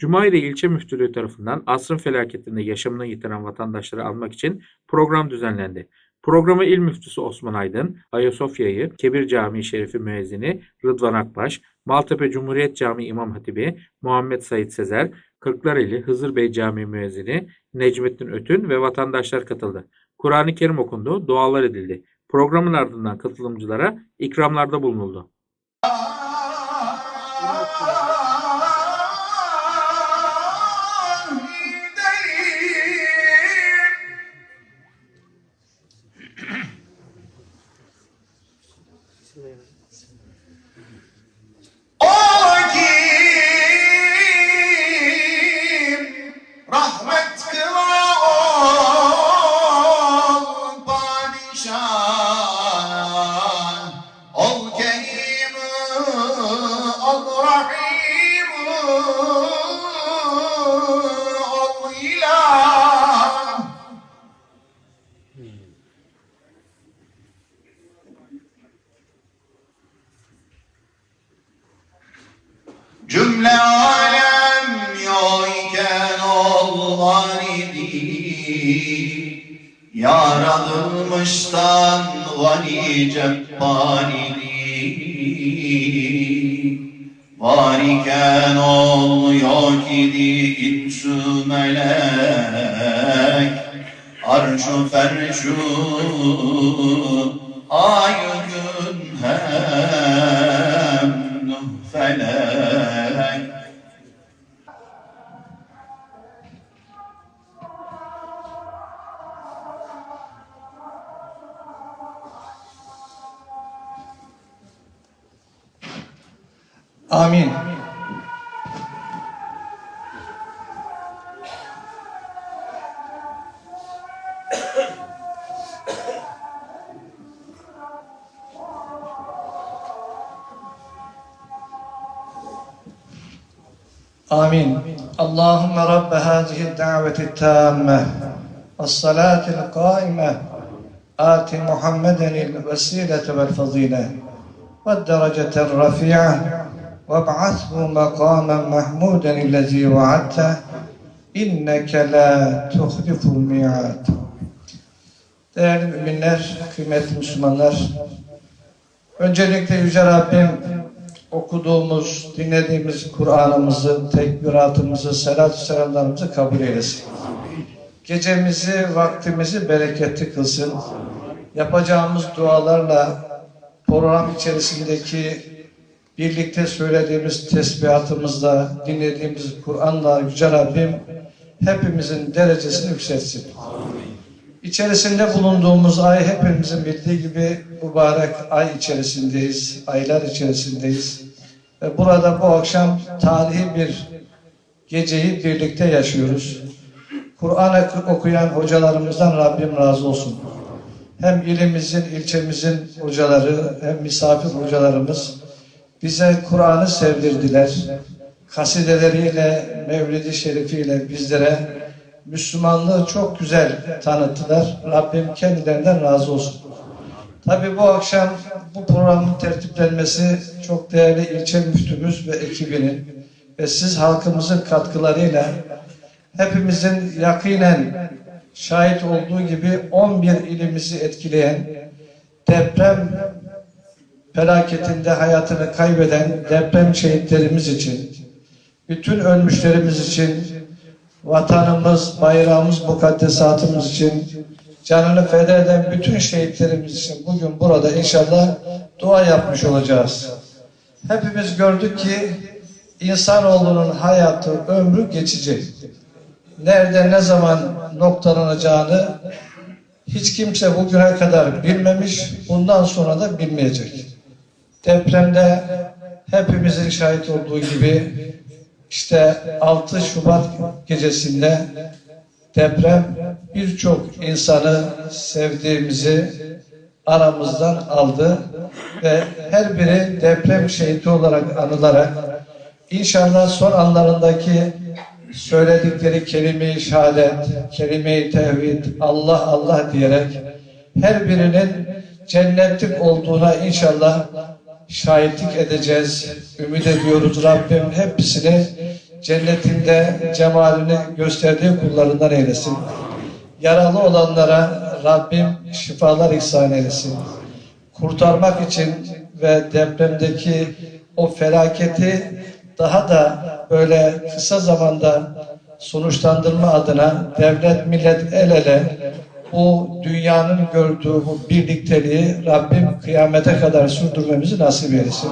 Cumhuriyet İlçe Müftülüğü tarafından asrın felaketinde yaşamını yitiren vatandaşları almak için program düzenlendi. Programa İl Müftüsü Osman Aydın, Ayasofya'yı, Kebir Camii Şerifi Müezzini Rıdvan Akbaş, Maltepe Cumhuriyet Camii İmam Hatibi Muhammed Said Sezer, Kırklareli Hızır Bey Camii Müezzini Necmettin Ötün ve vatandaşlar katıldı. Kur'an-ı Kerim okundu, dualar edildi. Programın ardından katılımcılara ikramlarda bulunuldu. Padişah Ol kerim ol rahim ol ilah Cümle alem Yaratılmıştan gani cebban idi Var iken ol yok idi insü melek. Arşu ferşu ay gün hem felek Amin. آمين اللهم رب هذه الدعوة التامة والصلاة القائمة. آت محمدا الوسيلة والفضيلة والدرجة الرفيعة. وابعثه مقاما محمودا الذي وعدته إنك لا تخلف الميعاد Değerli müminler, kıymetli Müslümanlar, öncelikle Yüce Rabbim okuduğumuz, dinlediğimiz Kur'an'ımızı, tekbiratımızı, salatü selamlarımızı kabul eylesin. Gecemizi, vaktimizi bereketli kılsın. Yapacağımız dualarla program içerisindeki birlikte söylediğimiz tesbihatımızla, dinlediğimiz Kur'an'la Yüce Rabbim hepimizin derecesini yükseltsin. İçerisinde bulunduğumuz ay hepimizin bildiği gibi mübarek ay içerisindeyiz, aylar içerisindeyiz. Ve burada bu akşam tarihi bir geceyi birlikte yaşıyoruz. Kur'an okuyan hocalarımızdan Rabbim razı olsun. Hem ilimizin, ilçemizin hocaları, hem misafir hocalarımız bize Kur'an'ı sevdirdiler. Kasideleriyle, Mevlid-i Şerifiyle bizlere Müslümanlığı çok güzel tanıttılar. Rabbim kendilerinden razı olsun. Tabi bu akşam bu programın tertiplenmesi çok değerli ilçe müftümüz ve ekibinin ve siz halkımızın katkılarıyla hepimizin yakinen şahit olduğu gibi 11 ilimizi etkileyen deprem felaketinde hayatını kaybeden deprem şehitlerimiz için, bütün ölmüşlerimiz için, vatanımız, bayrağımız, mukaddesatımız için, canını feda eden bütün şehitlerimiz için bugün burada inşallah dua yapmış olacağız. Hepimiz gördük ki insanoğlunun hayatı, ömrü geçici. Nerede, ne zaman noktalanacağını hiç kimse bugüne kadar bilmemiş, bundan sonra da bilmeyecek. Depremde hepimizin şahit olduğu gibi işte 6 Şubat gecesinde deprem birçok insanı sevdiğimizi aramızdan aldı ve her biri deprem şehidi olarak anılarak inşallah son anlarındaki söyledikleri kelime-i şehadet, kelime-i tevhid, Allah Allah diyerek her birinin cennetlik olduğuna inşallah şahitlik edeceğiz. Ümit ediyoruz Rabbim hepsini cennetinde cemalini gösterdiği kullarından eylesin. Yaralı olanlara Rabbim şifalar ihsan eylesin. Kurtarmak için ve depremdeki o felaketi daha da böyle kısa zamanda sonuçlandırma adına devlet millet el ele bu dünyanın gördüğü bu birlikteliği Rabbim kıyamete kadar sürdürmemizi nasip eylesin.